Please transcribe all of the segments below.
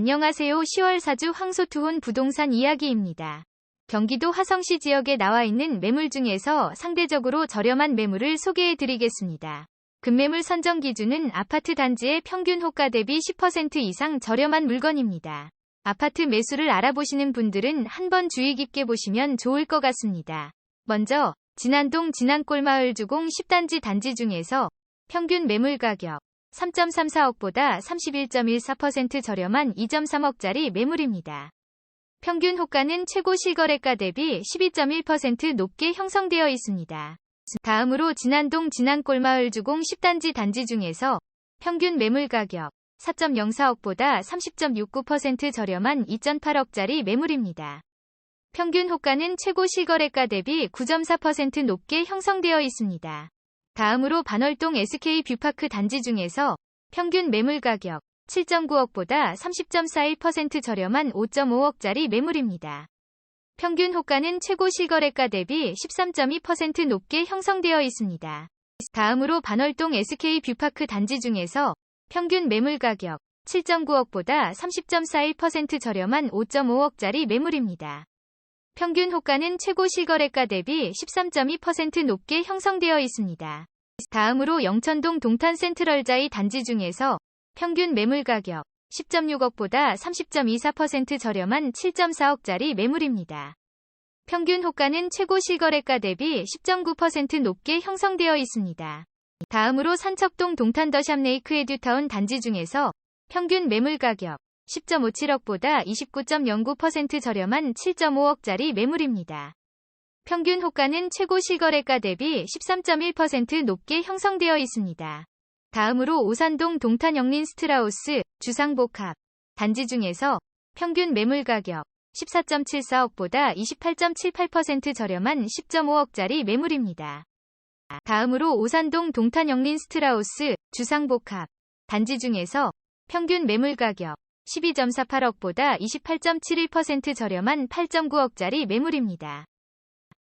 안녕하세요. 10월 사주 황소투혼 부동산 이야기입니다. 경기도 화성시 지역에 나와 있는 매물 중에서 상대적으로 저렴한 매물을 소개해 드리겠습니다. 급매물 선정 기준은 아파트 단지의 평균 호가 대비 10% 이상 저렴한 물건입니다. 아파트 매수를 알아보시는 분들은 한번 주의 깊게 보시면 좋을 것 같습니다. 먼저 진안동 진안골마을 주공 10단지 단지 중에서 평균 매물 가격 3.34억보다 31.14% 저렴한 2.3억짜리 매물입니다. 평균 호가는 최고 실거래가 대비 12.1% 높게 형성되어 있습니다. 다음으로 진안동 진안골마을 주공 10단지 단지 중에서 평균 매물 가격 4.04억보다 30.69% 저렴한 2.8억짜리 매물입니다. 평균 호가는 최고 실거래가 대비 9.4% 높게 형성되어 있습니다. 다음으로 반월동 SK 뷰파크 단지 중에서 평균 매물 가격 7.9억보다 30.41% 저렴한 5.5억짜리 매물입니다. 평균 호가는 최고 실거래가 대비 13.2% 높게 형성되어 있습니다. 다음으로 반월동 SK 뷰파크 단지 중에서 평균 매물 가격 7.9억보다 30.41% 저렴한 5.5억짜리 매물입니다. 평균 호가는 최고 실거래가 대비 13.2% 높게 형성되어 있습니다. 다음으로 영천동 동탄 센트럴자이 단지 중에서 평균 매물 가격 10.6억보다 30.24% 저렴한 7.4억짜리 매물입니다. 평균 호가는 최고 실거래가 대비 10.9% 높게 형성되어 있습니다. 다음으로 산척동 동탄 더샵 레이크 에듀타운 단지 중에서 평균 매물 가격 10.57억보다 29.09% 저렴한 7.5억짜리 매물입니다. 평균 호가는 최고 실거래가 대비 13.1% 높게 형성되어 있습니다. 다음으로 오산동 동탄 영린 스트라우스 주상복합 단지 중에서 평균 매물 가격 14.74억보다 28.78% 저렴한 10.5억짜리 매물입니다. 다음으로 오산동 동탄 영린 스트라우스 주상복합 단지 중에서 평균 매물 가격 12.48억보다 28.71% 저렴한 8.9억짜리 매물입니다.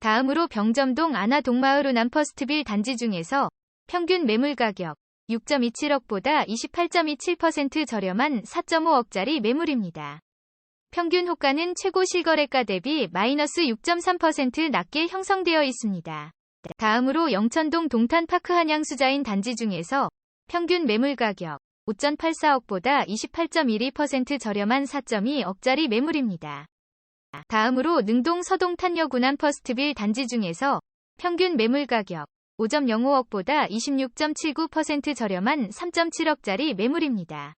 다음으로 병점동 아나동마을 우남 퍼스트빌 단지 중에서 평균 매물 가격 6.27억보다 28.27% 저렴한 4.5억짜리 매물입니다. 평균 호가는 최고 실거래가 대비 마이너스 6.3% 낮게 형성되어 있습니다. 다음으로 영천동 동탄파크 한양수자인 단지 중에서 평균 매물 가격 5.84억보다 28.12% 저렴한 4.2억짜리 매물입니다. 다음으로 능동 서동탄역 운암 퍼스트빌 단지 중에서 평균 매물 가격 5.05억보다 26.79% 저렴한 3.7억짜리 매물입니다.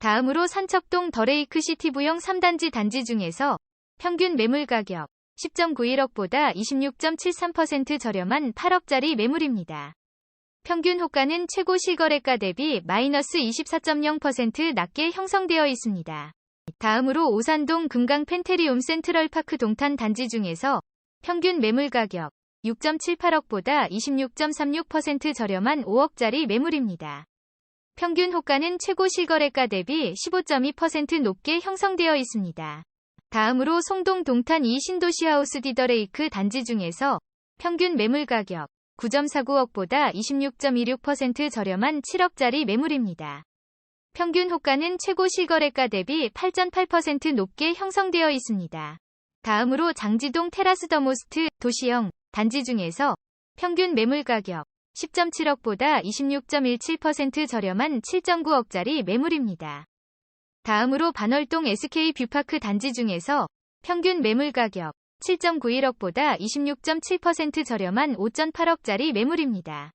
다음으로 산척동 더레이크 시티부영 3단지 단지 중에서 평균 매물 가격 10.91억보다 26.73% 저렴한 8억짜리 매물입니다. 평균 호가는 최고 실거래가 대비 마이너스 24.0% 낮게 형성되어 있습니다. 다음으로 오산동 금강 펜테리움 센트럴파크 동탄 단지 중에서 평균 매물 가격 6.78억보다 26.36% 저렴한 5억짜리 매물입니다. 평균 호가는 최고 실거래가 대비 15.2% 높게 형성되어 있습니다. 다음으로 송동 동탄 이 신도시하우스 디더레이크 단지 중에서 평균 매물 가격 9.49억보다 26.26% 저렴한 7억짜리 매물입니다. 평균 호가는 최고 실거래가 대비 8.8% 높게 형성되어 있습니다. 다음으로 장지동 테라스 더 모스트 도시형 단지 중에서 평균 매물 가격 10.7억보다 26.17% 저렴한 7.9억짜리 매물입니다. 다음으로 반월동 SK 뷰파크 단지 중에서 평균 매물 가격 7.91억보다 26.7% 저렴한 5.8억짜리 매물입니다.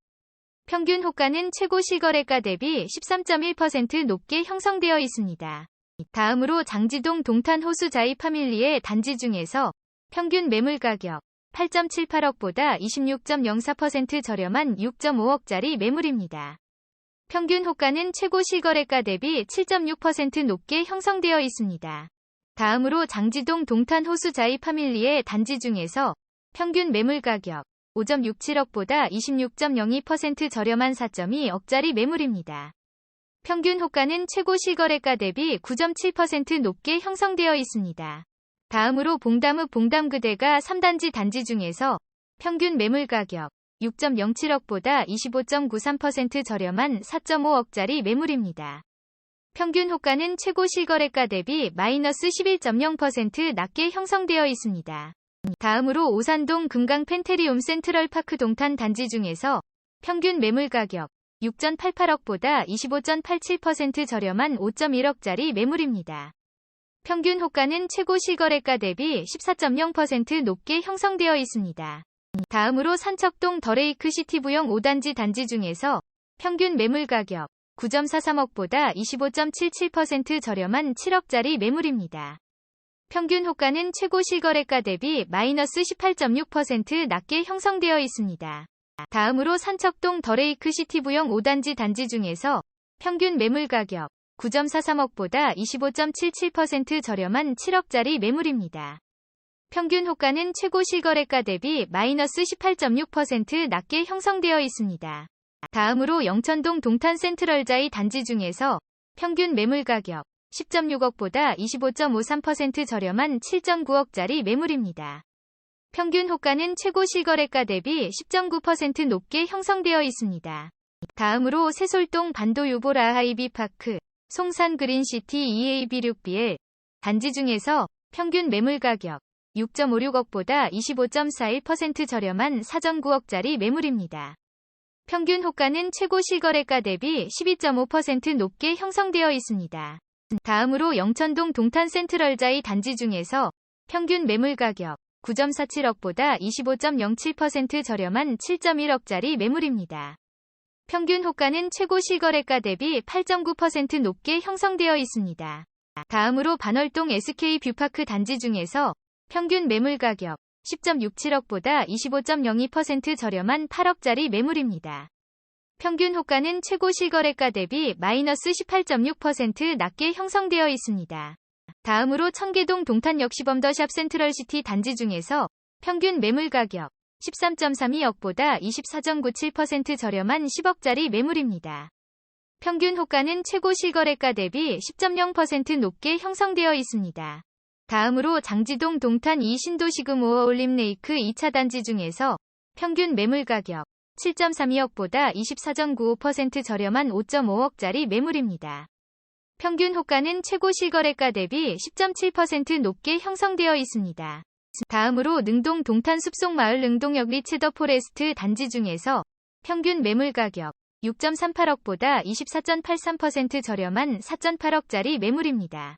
평균 호가는 최고 실거래가 대비 13.1% 높게 형성되어 있습니다. 다음으로 장지동 동탄 호수 자이 파밀리의 단지 중에서 평균 매물 가격 8.78억보다 26.04% 저렴한 6.5억짜리 매물입니다. 평균 호가는 최고 실거래가 대비 7.6% 높게 형성되어 있습니다. 다음으로 장지동 동탄 호수 자이 파밀리의 단지 중에서 평균 매물 가격 5.67억보다 26.02% 저렴한 4.2억짜리 매물입니다. 평균 호가는 최고 실거래가 대비 9.7% 높게 형성되어 있습니다. 다음으로 봉담읍 봉담그대가 3단지 단지 중에서 평균 매물 가격 6.07억보다 25.93% 저렴한 4.5억짜리 매물입니다. 평균 호가는 최고 실거래가 대비 마이너스 11.0% 낮게 형성되어 있습니다. 다음으로 오산동 금강 펜테리움 센트럴 파크 동탄 단지 중에서 평균 매물 가격 6.88억보다 25.87% 저렴한 5.1억짜리 매물입니다. 평균 호가는 최고 실거래가 대비 14.0% 높게 형성되어 있습니다. 다음으로 산척동 더레이크 시티부영 5단지 단지 중에서 평균 매물 가격 9.43억보다 25.77% 저렴한 7억짜리 매물입니다. 평균 호가는 최고 실거래가 대비 마이너스 18.6% 낮게 형성되어 있습니다. 다음으로 산척동 더레이크 시티 부영 5단지 단지 중에서 평균 매물 가격 9.43억보다 25.77% 저렴한 7억짜리 매물입니다. 평균 호가는 최고 실거래가 대비 마이너스 18.6% 낮게 형성되어 있습니다. 다음으로 영천동 동탄 센트럴자이 단지 중에서 평균 매물 가격 10.6억보다 25.53% 저렴한 7.9억짜리 매물입니다. 평균 호가는 최고 실거래가 대비 10.9% 높게 형성되어 있습니다. 다음으로 세솔동 반도 유보라 하이비파크, 송산 그린시티 EAB6BL 단지 중에서 평균 매물 가격 6.56억보다 25.41% 저렴한 4.9억짜리 매물입니다. 평균 호가는 최고 실거래가 대비 12.5% 높게 형성되어 있습니다. 다음으로 영천동 동탄 센트럴자이 단지 중에서 평균 매물 가격 9.47억보다 25.07% 저렴한 7.1억짜리 매물입니다. 평균 호가는 최고 실거래가 대비 8.9% 높게 형성되어 있습니다. 다음으로 반월동 SK 뷰파크 단지 중에서 평균 매물 가격 10.67억보다 25.02% 저렴한 8억짜리 매물입니다. 평균 호가는 최고 실거래가 대비 마이너스 18.6% 낮게 형성되어 있습니다. 다음으로 청계동 동탄 역 시 범더샵 센트럴시티 단지 중에서 평균 매물 가격 13.32억보다 24.97% 저렴한 10억짜리 매물입니다. 평균 호가는 최고 실거래가 대비 10.0% 높게 형성되어 있습니다. 다음으로 장지동 동탄 이 신도시금 5어 올림레이크 2차 단지 중에서 평균 매물 가격 7.32억보다 24.95% 저렴한 5.5억짜리 매물입니다. 평균 호가는 최고 실거래가 대비 10.7% 높게 형성되어 있습니다. 다음으로 능동 동탄 숲속마을 능동역 리치더 포레스트 단지 중에서 평균 매물 가격 6.38억보다 24.83% 저렴한 4.8억짜리 매물입니다.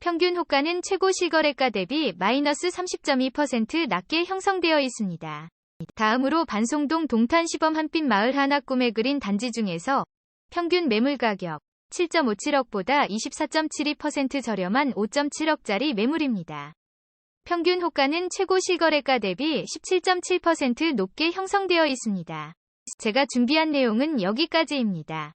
평균 호가는 최고 실거래가 대비 마이너스 30.2% 낮게 형성되어 있습니다. 다음으로 반송동 동탄 시범 한빛 마을 하나 꿈에 그린 단지 중에서 평균 매물 가격 7.57억보다 24.72% 저렴한 5.7억짜리 매물입니다. 평균 호가는 최고 실거래가 대비 17.7% 높게 형성되어 있습니다. 제가 준비한 내용은 여기까지입니다.